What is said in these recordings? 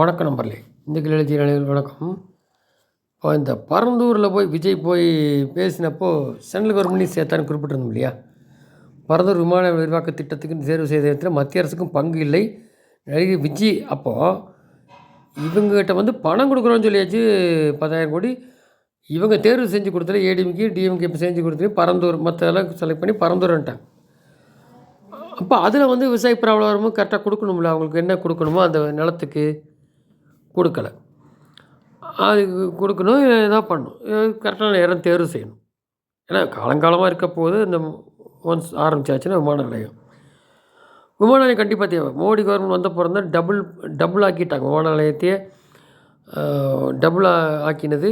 வணக்கம் நம்பர்லே இந்த எழுதி நிலையில் வணக்கம். இப்போ இந்த பரந்தூரில் போய் விஜய் போய் பேசினப்போ சென்ட்ரல் கவர்மெண்ட்லையும் சேர்த்தான்னு குறிப்பிட்டிருந்தோம் இல்லையா? பரந்தூர் விமான விரிவாக்க திட்டத்துக்கு தேர்வு செய்த மத்திய அரசுக்கும் பங்கு இல்லை. நடிகர் விஜய் அப்போது இவங்ககிட்ட வந்து பணம் கொடுக்குறோன்னு சொல்லியாச்சு பத்தாயிரம் கோடி. இவங்க தேர்வு செஞ்சு கொடுத்தல ஏடிஎம்கே டிஎம்கே இப்போ செஞ்சு கொடுத்தது பரந்தூர் மற்றதெல்லாம் செலக்ட் பண்ணி பரந்தூர்ன்ட்டாங்க. அப்போ அதில் வந்து விவசாய பிராப்ளமும் வரும்போது கரெக்டாக கொடுக்கணும்ல? அவங்களுக்கு என்ன கொடுக்கணுமோ அந்த நிலத்துக்கு கொடுக்கல. அதுக்கு கொடுக்கணும் இதாக பண்ணணும் கரெக்டான நேரம் தேர்வு செய்யணும். ஏன்னா காலங்காலமாக இருக்க போது இந்த ஒன்ஸ் ஆரம்பிச்சாச்சுன்னா விமான நிலையம். விமான நிலையம் கண்டிப்பாக தேவை. மோடி கவர்மெண்ட் வந்த பிறந்த டபுள் டபுள் ஆக்கிட்டாங்க. விமான நிலையத்தையே டபுள் ஆக்கினது.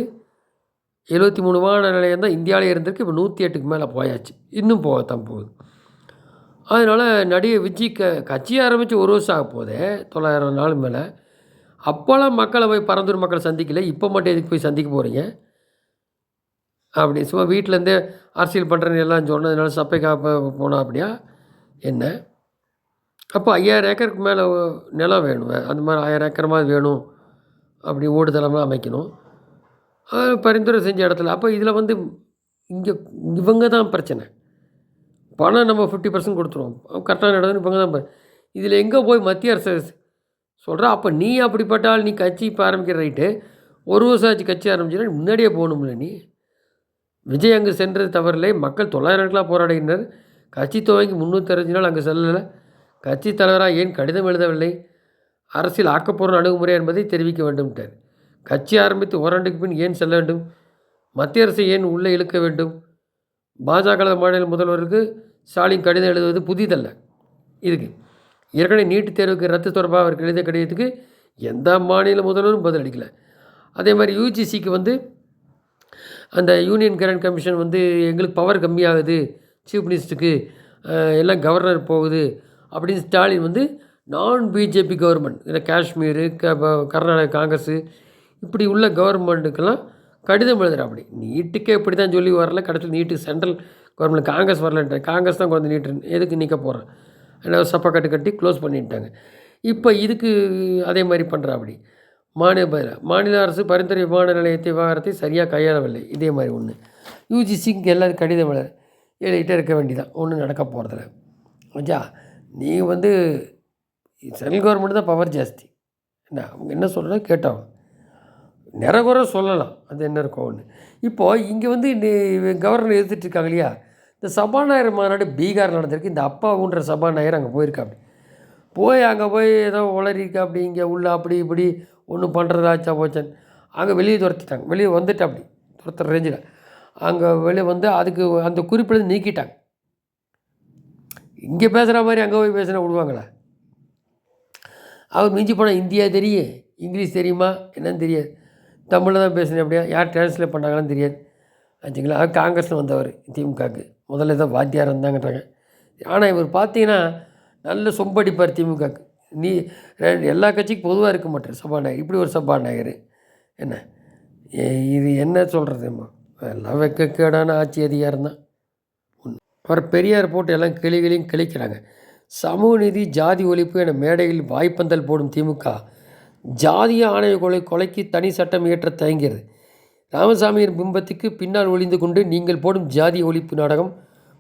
எழுபத்தி மூணு விமான நிலையம் தான் இந்தியாவிலே இருந்திருக்கு. இப்போ நூற்றி எட்டுக்கு மேலே போயாச்சு. இன்னும் போகத்தான் போகுது. அதனால் நடிகை விஜய் க கட்சி ஆரம்பித்து ஒரு வருஷம் ஆக போதே தொள்ளாயிரம் நாள் மேலே. அப்போல்லாம் மக்களை போய் பரந்தூர் மக்களை சந்திக்கல இப்போ மட்டும் எதுக்கு போய் சந்திக்க போகிறீங்க அப்படி சும்மா வீட்டிலேருந்தே அரசியல் பண்ணுறேன்னு எல்லாம் சொன்னதுனால சப்பை காப்ப போனால் அப்படியா? என்ன? அப்போ ஐயாயிரம் ஏக்கருக்கு மேலே நிலம் வேணும் அந்த மாதிரி ஆயிரம் ஏக்கர் மாதிரி வேணும் அப்படி ஓடுதளம்லாம் அமைக்கணும். பரிந்துரை செஞ்ச இடத்துல அப்போ இதில் வந்து இங்கே இவங்க தான் பிரச்சனை. பணம் நம்ம ஃபிஃப்டி பர்சன்ட் கொடுத்துருவோம். கரெக்டான இடம் இவங்க தான் இதில் எங்கே போய் மத்திய அரசு சொல்கிறேன் அப்போ நீ அப்படிப்பட்டால் நீ கட்சி இப்போ ஆரம்பிக்கிற ரைட்டு ஒரு வருஷம் ஆச்சு கட்சி ஆரம்பிச்சுன்னா முன்னாடியே போகணும்ல நீ. விஜய் அங்கே சென்றது தவறில்லை மக்கள் தொள்ளாயிரம் நாட்களாக போராடுகின்றனர். கட்சி துவங்கி முந்நூற்றி நாள் அங்கே செல்லலை. கட்சி தலைவராக ஏன் கடிதம் எழுதவில்லை? அரசியல் ஆக்கப்பூர்வ அணுகுமுறை என்பதை தெரிவிக்க வேண்டும்ட்டார். கட்சி ஆரம்பித்து ஓராண்டுக்கு பின் ஏன் செல்ல வேண்டும்? மத்திய அரசை ஏன் உள்ளே இழுக்க வேண்டும்? பாஜக மாநில முதல்வருக்கு ஸ்டாலின் கடிதம் எழுதுவது புதிதல்ல. இதுக்கு ஏற்கனவே நீட் தேர்வுக்கு ரத்து தொடர்பாக அவர் எழுதிய கடிதத்துக்கு எந்த மாநில முதல்வரும் பதிலளிக்கலை அதே மாதிரி யூஜிசிக்கு வந்து அந்த யூனியன் கரண்ட் கமிஷன் வந்து எங்களுக்கு பவர் கம்மியாகுது. சீஃப் மினிஸ்டருக்கு எல்லாம் கவர்னர் போகுது. அப்படின்னு ஸ்டாலின் வந்து நான் பிஜேபி கவர்மெண்ட் இல்லை காஷ்மீர் க கர்நாடக காங்கிரஸு இப்படி உள்ள கவர்மெண்ட்டுக்கெல்லாம் கடிதம் எழுதுகிற அப்படி. நீட்டுக்கே இப்படி தான் சொல்லி வரல. கடைசியில் நீட்டு சென்ட்ரல் கவர்மெண்ட் காங்கிரஸ் வரலன்ற காங்கிரஸ் தான் குழந்தை நீட்டு எதுக்கு நிற்க போகிறேன் என்ன சப்பா கட்டு கட்டி க்ளோஸ் பண்ணிட்டாங்க. இப்போ இதுக்கு அதே மாதிரி பண்ணுறா அப்படி மாநில மாநில அரசு பரிந்துரை விமான நிலையத்தை விவகாரத்தை சரியாக கையாளவில்லை. இதே மாதிரி ஒன்று யூஜிசிக்கு எல்லாரும் கடிதம் எழுதிட்டே இருக்க வேண்டியதான் ஒன்றும் நடக்க போகிறதில்ல ஓஜா நீங்கள் வந்து சென்ட்ரல் கவர்மெண்ட் தான் பவர் ஜாஸ்தி. என்ன அவங்க என்ன சொல்கிறோம் கேட்டவங்க நிறகுறை சொல்லலாம். அது என்ன இருக்கும் ஒன்று இப்போது இங்கே வந்து கவர்னர் எழுதிட்டுருக்காங்க இல்லையா? இந்த சபாநாயகர் மாநாடு பீகார் நடந்திருக்கு. இந்த அப்பாவுன்ற சபாநாயகர் அங்கே போயிருக்கா அப்படி போய் அங்கே போய் ஏதோ உளறிக்கா அப்படி இங்கே உள்ள அப்படி இப்படி ஒன்றும் பண்ணுறதாச்சா போச்சன் அங்கே வெளியே துரத்திட்டாங்க. வெளியே வந்துட்டு அப்படி துரத்துற ரேஞ்சில் அங்கே வெளியே வந்து அதுக்கு அந்த குறிப்பிலேருந்து நீக்கிட்டாங்க. இங்கே பேசுகிற மாதிரி அங்கே போய் பேசுனா விடுவாங்களா? அவர் மிஞ்சி போனால் இந்தியா தெரியும். இங்கிலீஷ் தெரியுமா? என்னன்னு தெரியாது. தமிழில் தான் பேசுனேன் அப்படியா? யார் டிரான்ஸ்லேட் பண்ணாங்களான்னு தெரியாது. ஆச்சுங்களா? அது காங்கிரஸில் வந்தவர் திமுகவுக்கு. முதல்ல தான் வாத்தியார் வந்தாங்கன்றாங்க. ஆனால் இவர் பார்த்தீங்கன்னா நல்ல சொம்படிப்பார் திமுக நீ எல்லா கட்சிக்கும் பொதுவாக இருக்க மாட்டார் சபாநாயகர். இப்படி ஒரு சபாநாயகர். என்ன? இது என்ன சொல்கிறதும்மா எல்லாம் வெக்கக்கேடான ஆட்சி அதிகாரம் தான். அப்புறம் பெரியார் போட்டு எல்லாம் கிளிகளையும் கிழிக்கிறாங்க. சமூக நீதி ஜாதி ஒழிப்பு என மேடையில் வாய்ப்பந்தல் போடும் திமுக ஜாதிய ஆணைய கொலை கொலைக்கு தனி சட்டம் இயற்ற தயங்கிறது ராமசாமியின் பிம்பத்துக்கு பின்னால் ஒளிந்து கொண்டு நீங்கள் போடும் ஜாதி ஒழிப்பு நாடகம்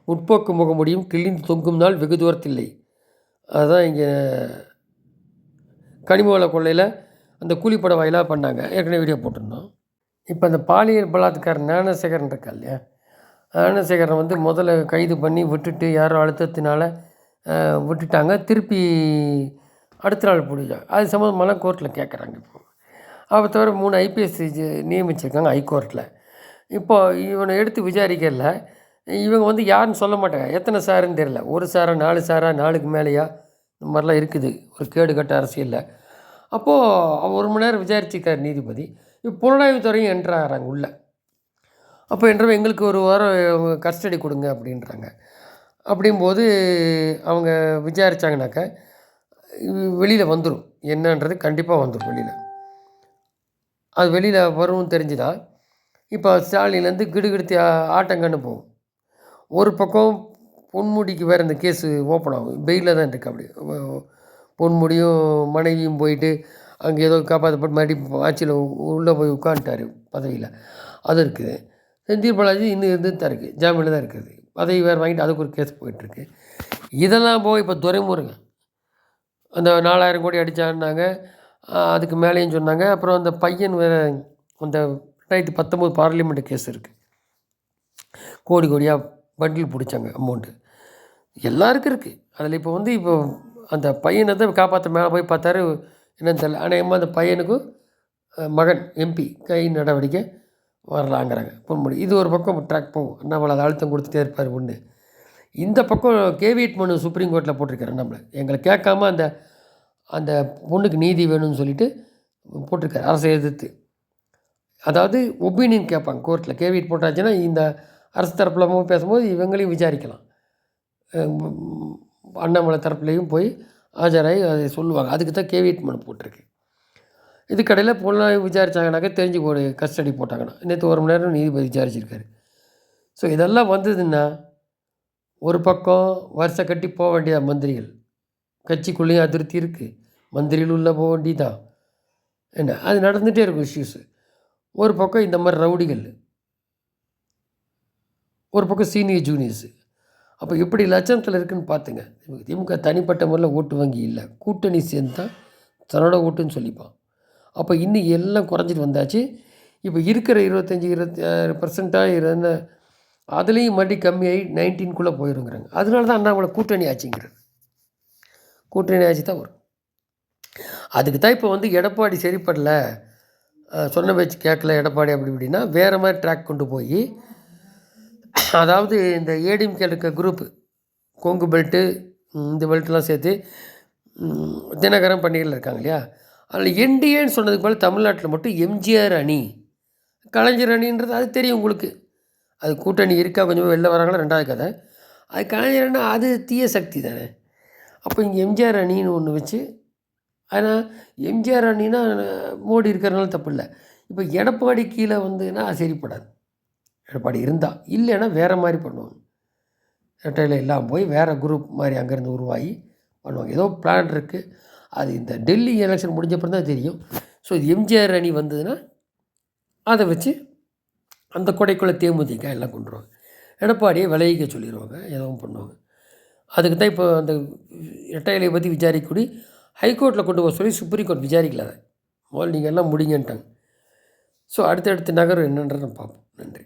முற்போக்கு முகமுடியும் கிழிந்து தொங்கும் நாள் வெகு தூரத்தில்லை. அதுதான் இங்கே கனிமவள கொள்ளையில் அந்த கூலிப்பட வாயிலாக பண்ணாங்க. ஏற்கனவே வீடியோ போட்டிருந்தோம். இப்போ அந்த பாலியல் பலாத்கார் ஞானசேகரன் இருக்கா இல்லையா? ஞானசேகரன் வந்து முதல்ல கைது பண்ணி விட்டுட்டு யாரோ அழுத்தத்தினால விட்டுட்டாங்க. திருப்பி அடுத்த நாள் பிடிச்சாங்க அது சம்மந்தமெல்லாம் கோர்ட்டில் கேட்குறாங்க இப்போ. அவரை தவிர மூணு ஐபிஎஸ் நியமிச்சிருக்காங்க ஹைகோர்ட்டில் இப்போ இவனை எடுத்து விசாரிக்கல. இவங்க வந்து யாருன்னு சொல்ல மாட்டாங்க. எத்தனை சாருன்னு தெரில ஒரு சாரா நாலு சாரா நாலுக்கு மேலேயா? இந்த மாதிரிலாம் இருக்குது. ஒரு கேடு கட்ட அரசியலில். அப்போது ஒரு மணி நேரம் விசாரிச்சிருக்கார் நீதிபதி. இப்போ புலனாய்வுத்துறையும் என்ட்ராகிறாங்க உள்ளே. அப்போ என்றவ எங்களுக்கு ஒரு வாரம் கஸ்டடி கொடுங்க அப்படின்றாங்க. அப்படிங்கும்போது அவங்க விசாரித்தாங்கனாக்கா வெளியில் வந்துடும் என்னன்றது கண்டிப்பாக வந்துடும் வெளியில். அது வெளியில் வரும் தெரிஞ்சுதான் இப்போ ஸ்டாலின்லேருந்து கிடுகிடுத்து ஆட்டங்கன்னு போகும் ஒரு பக்கம் பொன்முடிக்கு வேறு இந்த கேஸு ஓப்பன் ஆகும். பெயிலில் தான் இருக்குது அப்படி. பொன்முடியும் மனைவியும் போயிட்டு அங்கே ஏதோ காப்பாற்றப்பட்டு மறுபடியும் ஆட்சியில் உள்ளே போய் உட்காந்துட்டார் பதவியில். அது இருக்குது செந்தில் பாலாஜி இன்னும் இருந்து தான் இருக்குது ஜாமீனில் தான் இருக்குது. பதவி வேறு வாங்கிட்டு அதுக்கு ஒரு கேஸ் போயிட்டுருக்கு இதெல்லாம் போய் இப்போ துறைமுருங்க அந்த நாலாயிரம் கோடி அடித்தான்னாங்க அதுக்கு மேலேயும் சொன்னாங்க. அப்புறம் அந்த பையன் வேறு அந்த ரெண்டாயிரத்தி பத்தொம்போது பார்லிமெண்ட் கேஸ் இருக்குது கோடி கோடியாக பண்டில் பிடிச்சாங்க அமௌண்ட்டு எல்லாருக்கும் இருக்குது அதில் இப்போ வந்து இப்போ அந்த பையனை தான் காப்பாற்ற மேலே போய் பார்த்தாரு. என்னன்னு தெரியல. அநேகமாக அந்த பையனுக்கும் மகன் எம்பி கை நடவடிக்கை வரலாங்கிறாங்க. பொன்முடி இது ஒரு பக்கம் ட்ராக் போகும். அண்ணாமலை அதை அழுத்தம் கொடுத்துட்டே இருப்பார் ஒன்று இந்த பக்கம் கேவியட் மனு சுப்ரீம் கோர்ட்டில் போட்டிருக்காரு நம்மளை. எங்களை கேட்காம அந்த அந்த பொண்ணுக்கு நீதி வேணும்னு சொல்லிட்டு போட்டிருக்காரு அரசை எதிர்த்து. அதாவது ஒப்பீனியன் கேட்பாங்க கோர்ட்டில் கேவியட் போட்டாச்சுன்னா இந்த அரசு தரப்பில் பேசும்போது இவங்களையும் விசாரிக்கலாம். அண்ணாமலை தரப்புலையும் போய் ஆஜராகி அதை சொல்லுவாங்க. அதுக்கு தான் கேவிட் மனு போட்டிருக்கு. இதுக்கடையில் புலனாய்வு தெரிஞ்சு ஒரு கஸ்டடி போட்டாங்கன்னா நேற்று ஒரு மணி நேரம் நீதிபதி விசாரிச்சிருக்காரு. ஸோ இதெல்லாம் வந்ததுன்னா ஒரு பக்கம் வருஷம் கட்டி போக வேண்டிய மந்திரிகள் கட்சிக்குள்ளேயும் அதிருப்தி இருக்குது மந்திரியில் உள்ளே போக வேண்டிதான் என்ன? அது நடந்துகிட்டே இருக்கும் இஷ்யூஸு ஒரு பக்கம் இந்த மாதிரி ரவுடிகள். ஒரு பக்கம் சீனியர் ஜூனியர்ஸு அப்போ எப்படி லட்சணத்தில் இருக்குன்னு பார்த்துங்க திமுக தனிப்பட்ட முறையில் ஓட்டு வங்கி இல்லை. கூட்டணி சேர்ந்து தான் தன்னோட ஓட்டுன்னு சொல்லிப்பான். அப்போ இன்னும் எல்லாம் குறைஞ்சிட்டு வந்தாச்சு. இப்போ இருக்கிற இருபத்தஞ்சி இருபத்தி ஆறு பர்சண்ட்டாக இருந்த அதுலேயும் மறுபடியும் கம்மியாகி நைன்டீன்குள்ளே போயிருங்கிறாங்க. அதனால தான் அண்ணாமலை கூட்டணி ஆச்சுங்கிறது கூட்டணி ஆட்சி தான் வரும். அதுக்கு தான் இப்போ வந்து எடப்பாடி சரிப்படல. சொன்ன பேச்சு கேட்கல எடப்பாடி அப்படி இப்படின்னா வேறு மாதிரி ட்ராக் கொண்டு போய் அதாவது இந்த ஏடிஎம்கே இருக்க குரூப்பு கொங்கு பெல்ட்டு இந்த பெல்ட்லாம் சேர்த்து தினகரம் தினகரன் பண்டிகையில் இருக்காங்க இல்லையா? அதில் என்டிஏன்னு சொன்னதுக்கு போல் தமிழ்நாட்டில் மட்டும் எம்ஜிஆர் அணி கலைஞர் அணின்றது அது தெரியும் உங்களுக்கு. அது கூட்டணி இருக்கா கொஞ்சமாக வெளில வராங்களா ரெண்டாவது கதை. அது கலைஞர் அணி அது தீய சக்தி தானே. அப்போ இங்கே எம்ஜிஆர் அணின்னு ஒன்று வச்சு ஆனால் எம்ஜிஆர் அணின்னா மோடி இருக்கிறனால தப்பு இல்லை. இப்போ எடப்பாடி கீழே வந்துன்னா சரிப்படாது எடப்பாடி இருந்தால் இல்லைன்னா வேறு மாதிரி பண்ணுவாங்க. ரெட்டையில் எல்லாம் போய் வேறு குரூப் மாதிரி அங்கேருந்து உருவாகி பண்ணுவாங்க. ஏதோ பிளான் இருக்குது அது இந்த டெல்லி எலெக்ஷன் முடிஞ்சப்பறம் தான் தெரியும். ஸோ இது எம்ஜிஆர் அணி வந்ததுன்னா அதை வச்சு அந்த கொடைக்குள்ளே தேமுதிக எல்லாம் கொண்டுருவாங்க எடப்பாடியை விளைவிக்க சொல்லிடுவாங்க. எதுவும் பண்ணுவாங்க. அதுக்கு தான் இப்போ அந்த இரட்டையிலை பற்றி விசாரிக்கக்கூடி ஹைகோர்ட்டில் கொண்டு போக சொல்லி சுப்ரீம் கோர்ட் விசாரிக்கல அதை. முதல்ல நீங்கள் எல்லாம் முடிங்கன்ட்டாங்க. ஸோ அடுத்தடுத்த நகரம் என்னன்றதை பார்ப்போம். நன்றி.